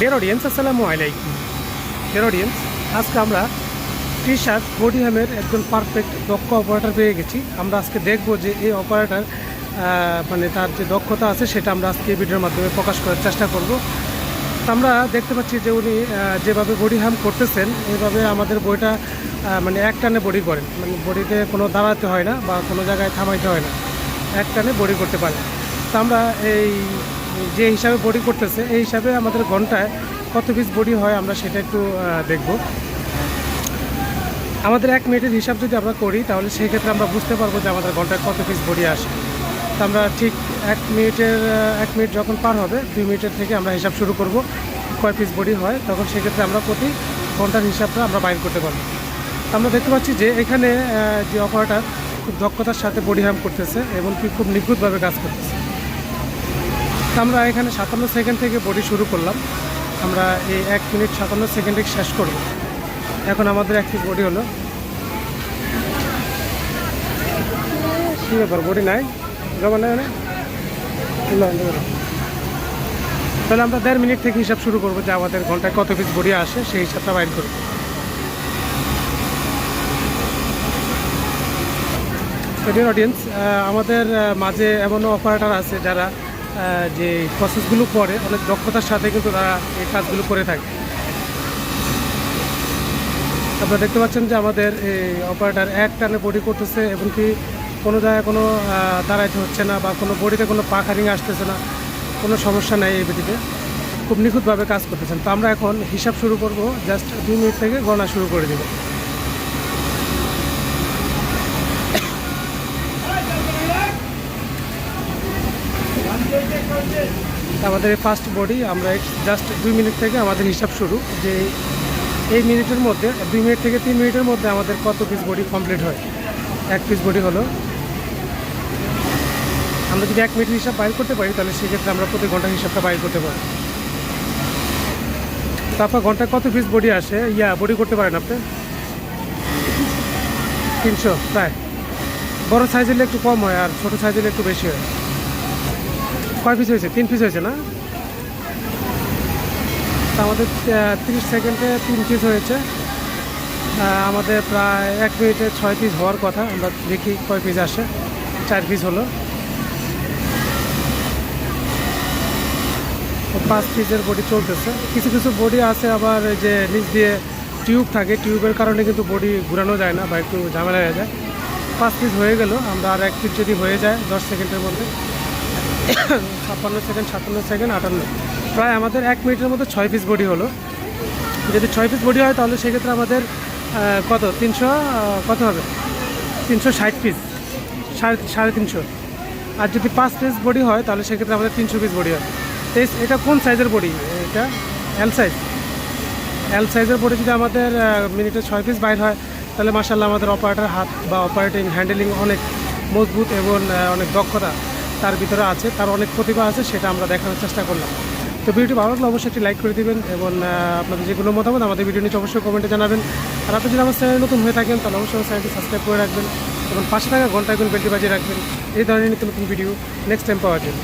Dear audience আসসালামু আলাইকুম dear audience আজকে আমরা টি শার্ট বডি হ্যামের একজন পারফেক্ট দক্ষ অপারেটর পেয়ে গেছি। আমরা আজকে দেখব যে এই অপারেটর মানে তার যে দক্ষতা আছে, সেটা আমরা আজকে ভিডিওর মাধ্যমে প্রকাশ করার চেষ্টা করব। আমরা দেখতে পাচ্ছি যে উনি যেভাবে বডি হ্যাম করতেছেন এইভাবে আমাদের বইটা মানে এক টানে বডি করেন। মানে বডিতে কোনো দাঁড়াতে হয় না বা কোনো জায়গায় থামাইতে হয় না। এক টানে বডি করতে পারে তো আমরা এই যে হিসাবে বডি করতেছে, এই হিসাবে আমাদের ঘন্টায় কত পিস বডি হয় আমরা সেটা একটু দেখব। আমাদের এক মিনিটের হিসাব যদি আমরা করি, তাহলে সেই ক্ষেত্রে আমরা বুঝতে পারব যে আমাদের ঘন্টায় কত পিস বডি আসে। তো আমরা ঠিক এক মিনিটের এক মিনিট যখন পার হবে, দুই মিনিটের থেকে আমরা হিসাব শুরু করব কয় পিস বডি হয়, তখন সেক্ষেত্রে আমরা প্রতি ঘণ্টার হিসাবটা আমরা বাইর করতে পারব। আমরা দেখতে পাচ্ছি যে এখানে যে অপারেটার খুব দক্ষতার সাথে বডি করতেছে এবং কি খুব নিখুঁতভাবে কাজ করতেছে। আমরা এখানে সাতান্ন সেকেন্ড থেকে বডি শুরু করলাম। আমরা এই এক মিনিট সাতান্ন সেকেন্ডে শেষ করব এখন আমাদের এক পিস বডি হলো। কী ব্যাপার, বডি নাই? জমা নাই মানে। তাহলে আমরা দেড় মিনিট থেকে হিসাব শুরু করব যে আমাদের ঘন্টায় কত পিস বডি আসে, সেই হিসাবটা বাইর করব অডিয়েন্স আমাদের মাঝে এমনও অপারেটর আছে যারা যে প্রসেসগুলো করে, অনেক দক্ষতার সাথে কিন্তু তারা এই কাজগুলো করে থাকে। আপনারা দেখতে পাচ্ছেন যে আমাদের এই অপারেটার এক টানে বডি করতেছে, এবং কি কোনো জায়গায় কোনো দাঁড়াইতে হচ্ছে না, বা কোনো বডিতে কোনো পাখারিং আসতেছে না, কোনো সমস্যা নেই এই বডিতে খুব নিখুঁতভাবে কাজ করতেছেন। তো আমরা এখন হিসাব শুরু করব, জাস্ট দুই মিনিট থেকে গণনা শুরু করে দেবো। আমাদের ফার্স্ট বডি আমরা জাস্ট দুই মিনিট থেকে আমাদের হিসাব শুরু যে এই মিনিটের মধ্যে, দুই মিনিট থেকে তিন মিনিটের মধ্যে আমাদের কত পিস বডি কমপ্লিট হয়? এক পিস বডি হলো। আমরা যদি এক মিনিটের হিসাব বাইর করতে পারি, তাহলে সেক্ষেত্রে আমরা প্রতি ঘণ্টার হিসাবটা বাইর করতে পারি তারপর ঘন্টায় কত পিস বডি আসে? ইয়া বডি করতে পারেন আপনি? তিনশো প্রায় বড় সাইজ হলে একটু কম হয় আর ছোটো সাইজ হলে একটু বেশি হয়। কয় পিস হয়েছে? তিন পিস হয়েছে না? আমাদের তিরিশ সেকেন্ডে তিন পিস হয়েছে। আমাদের প্রায় এক মিনিটে ছয় পিস হওয়ার কথা। আমরা দেখি কয় পিস আসে। চার পিস হলো। পাঁচ পিসের বডি চলতেছে। কিছু কিছু বডি আছে আবার যে নিচ দিয়ে টিউব থাকে। টিউবের কারণে কিন্তু বডি ঘুরানো যায় না বা একটু ঝামেলা হয়ে যায়। পাঁচ পিস হয়ে গেল। আমরা আর এক পিস যদি হয়ে যায় দশ সেকেন্ডের মধ্যে ছাপ্পান্ন সেকেন্ড সাতান্ন সেকেন্ড আটান্ন। প্রায় আমাদের এক মিনিটের মধ্যে ছয় পিস বডি হলো। যদি ছয় পিস বডি হয়, তাহলে সেক্ষেত্রে আমাদের কত? তিনশো কত হবে? তিনশো ষাট পিস সাড়ে সাড়ে তিনশো। আর যদি পাঁচ পিস বডি হয়, তাহলে সেক্ষেত্রে আমাদের তিনশো পিস বডি হয় তো এটা কোন সাইজের বডি এটা এল সাইজ এল সাইজের বডি যদি আমাদের মিনিটে ছয় পিস বাইর হয়, তাহলে মাসাল্লাহ আমাদের অপারেটার হাত বা অপারেটিং হ্যান্ডেলিং অনেক মজবুত এবং অনেক দক্ষতা। তার ভিতরে আছে, তার অনেক প্রতিভা আছে, সেটা আমরা দেখানোর চেষ্টা করলাম। তো ভিডিওটি ভালো লাগলে অবশ্যই একটি লাইক করে দেবেন এবং আপনাদের যে কোনো মতামত আমাদের ভিডিও নিচে অবশ্যই কমেন্টে জানাবেন। আর আপনি যদি আমার চ্যানেল নতুন হয়ে থাকেন, তাহলে অবশ্যই চ্যানেলটি সাবস্ক্রাইব করে রাখবেন এবং পাশে থাকা ঘণ্টা এখন বেলটি বাজিয়ে রাখবেন। এই ধরনের নতুন নতুন ভিডিও নেক্সট টাইম পাওয়ার জন্য।